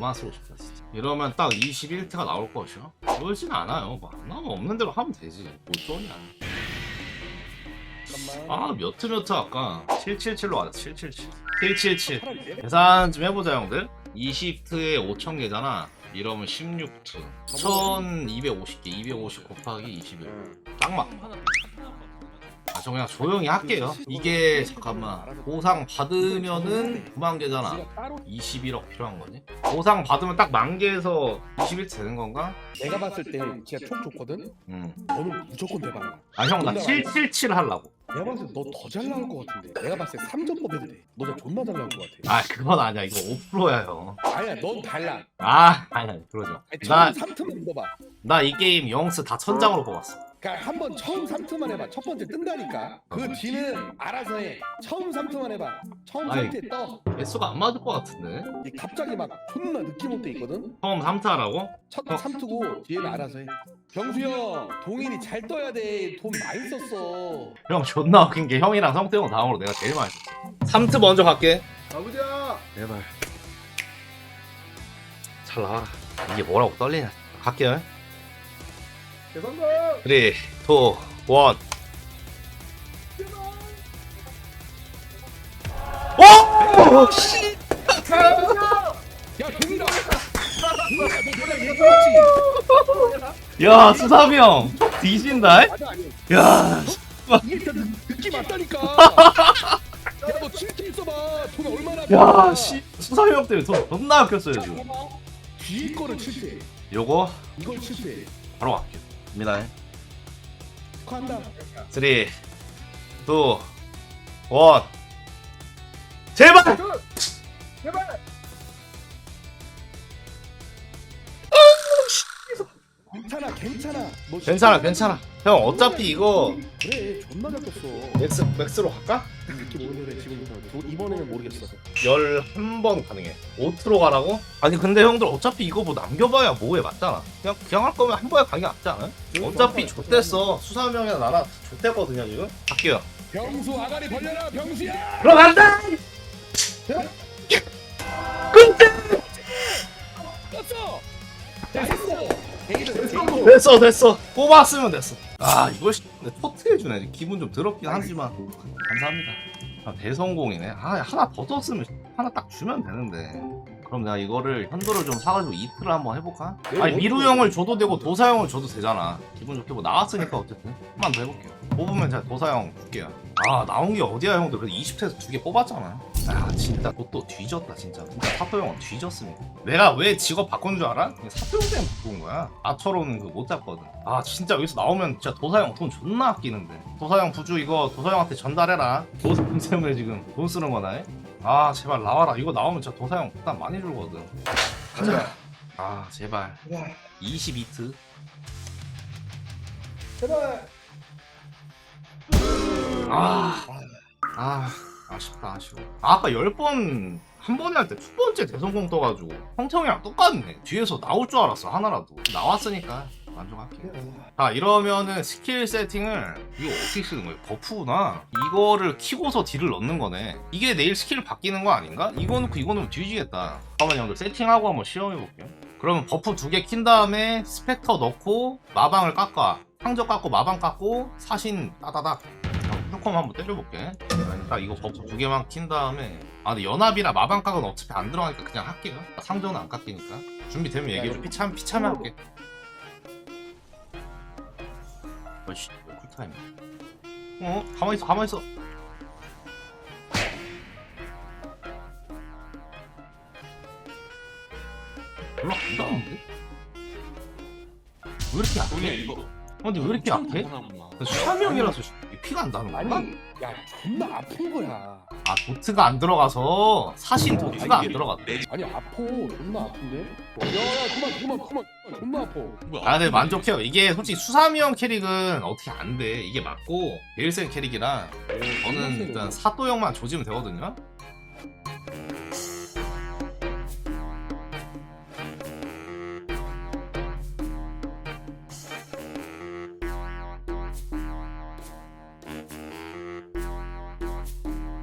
그만 쓰고 싶다 진짜. 이러면 딱 21태가 나올 것이야? 그러진 않아요. 뭐안 나오면 없는 대로 하면 되지. 뭘 쏘냐 아 몇트 몇트 아까? 777로 가자 777 777 계산 좀 해보자 형들. 20트에 5천 개잖아. 이러면 16트 1250개. 250 곱하기 21 짱막 아, 저 그냥 조용히 할게요 이게 잠깐만 보상 받으면은 9만 개잖아 21억 필요한 거지 보상 받으면 딱 만 개에서 21 되는 건가? 내가 봤을 때 진짜 총 좋거든? 응. 너는 무조건 대박 아 형 나 777 하려고 내가 봤을 때 너 더 잘 나올 것 같은데 내가 봤을 때 3점 뽑아도 돼너 진짜 존나 잘 나올 것 같아 아 그건 아니야 이거 5%야 형. 아니야 넌 달라 아 아니 아니 그러지 마. 나 처음 3트만 믿어봐 나 이 게임 영스 다 천장으로 뽑았어. 그러니까 한 번 처음 3트만 해봐 첫 번째 뜬다니까 그 뒤는 알아서 해 처음 3트만 해봐 처음 아이. 3트에 떠 개수가 안 맞을 것 같은데. 갑자기 막 존나 느낌 올 때 있거든? 처음 3타 하라고? 첫 어. 3트고 뒤에는 알아서 해 병수 형 동일이 잘 떠야 돼 돈 많이 썼어 형 존나 웃긴 게 형이랑 성태형 다음으로 내가 제일 많이 썼어. 3트 먼저 갈게. 아버지야 제발. 잘 나와라. 이게 뭐라고 떨리냐. 갈게요. 죄송합니다 3, 2, 1. 오! 씨! 야 수삼이 형. 뒤진다. 맞아 아니 야, 이게 진짜 느- 느낌 왔다니까 야너 7트 있어봐 돈 얼마나 야, 벌어. 씨. 수삼이 형 때문에 돈 존나 아꼈어요, 지금. 뒤에 거를 7트 요거 이걸 7트 바로 갈게요. 입니다. 축하한다 3, 2, 1. 제발! 제발 괜찮아 괜찮아 너 괜찮아, 괜찮아. 형, 어차피 이거 그래 존나 맥스, 맥스로 갈까? 느낌 오는데 지금부터 도- 이번에는 모르겠어 11번 가능해. 5트로 가라고? 아니, 근데 형들 어차피 이거 뭐 남겨봐야 뭐해, 맞잖아. 그냥, 그냥 할 거면 한 번에 가기 낫지 않아요? 어차피 좆됐어. 수삼이 형이랑 나랑 좆됐거든요, 지금. 갈게요. 병수 아가리 벌려라 병수야 들어간다! 근데! 떴어 됐어 됐어 됐어. 뽑았으면 됐어. 아, 이걸 씨, 근데 토트 해주네. 기분 좀 더럽긴 하지만. 감사합니다. 아, 대성공이네. 아, 하나 더 떴으면 하나 딱 주면 되는데. 그럼 내가 이거를 현도를 좀 사가지고 이틀을 한번 해볼까? 아니, 미루 형을 줘도 되고 도사 형을 줘도 되잖아. 기분 좋게 뭐 나왔으니까 어쨌든. 한 번 더 해볼게요. 뽑으면 제가 도사 형 줄게요. 아, 나온 게 어디야, 형들. 그래도 20태에서 두 개 뽑았잖아. 아, 진짜 그것도 뒤졌다, 진짜. 진짜 사토 형은 뒤졌습니다. 내가 왜 직업 바꾼 줄 알아? 사토 형 때문에 바꾼 거야. 나처럼은 그못 잡거든. 아, 진짜 여기서 나오면 진짜 도사 형 돈 존나 아끼는데. 형 부주 이거 도사 형한테 전달해라. 때문에 지금 돈 쓰는 거다. 아, 제발 나와라. 이거 나오면 진짜 형 부담 많이 줄거든. 가자. 아, 제발. 22트. 제발 아, 아, 아쉽다, 아쉬워. 아, 아까 10번, 한 번에 할때첫 번째 대성공 떠가지고, 형청이랑 똑같네. 뒤에서 나올 줄 알았어, 하나라도. 나왔으니까, 만족할게요. 자, 이러면은 스킬 세팅을, 이거 어떻게 쓰는 거예요? 버프구나. 이거를 키고서 딜을 넣는 거네. 이게 내일 스킬 바뀌는 거 아닌가? 이거 넣고 이거 넣으면 뒤지겠다. 잠깐만요, 형들 세팅하고 한번 시험해 볼게요. 그러면 버프 두 개 킨 다음에 스펙터 넣고, 마방을 깎아. 상적 깎고, 마방 깎고, 사신 따다닥. 뚜컴 한번 때려볼게. 딱 이거 버프 두 개만 킨 다음에 아 근데 연합이나 마방각은 어차피 안 들어가니까 그냥 할게요. 상전은 안 깎이니까. 준비되면 얘기해줘. 피참 피참해 할게. 어이씨 쿨타임. 어 가만 있어 가만 있어. 별로 안 나오는데? 왜 이렇게 이거 어, 근데 왜 이렇게 약해? 하나구나. 수염형이라서 피가 안 나는 건가? 아니 야 존나 아픈 거야. 아 도트가 안 들어가서 사신 도트가 안 들어갔대 아니 아파. 존나 아픈데? 야야 그만 그만 그만. 존나 아파? 아 근데 만족해요. 이게 솔직히 수삼이형 캐릭은 어떻게 안 돼? 이게 맞고 제일 센 캐릭이라 저는 일단 사도형만 조지면 되거든요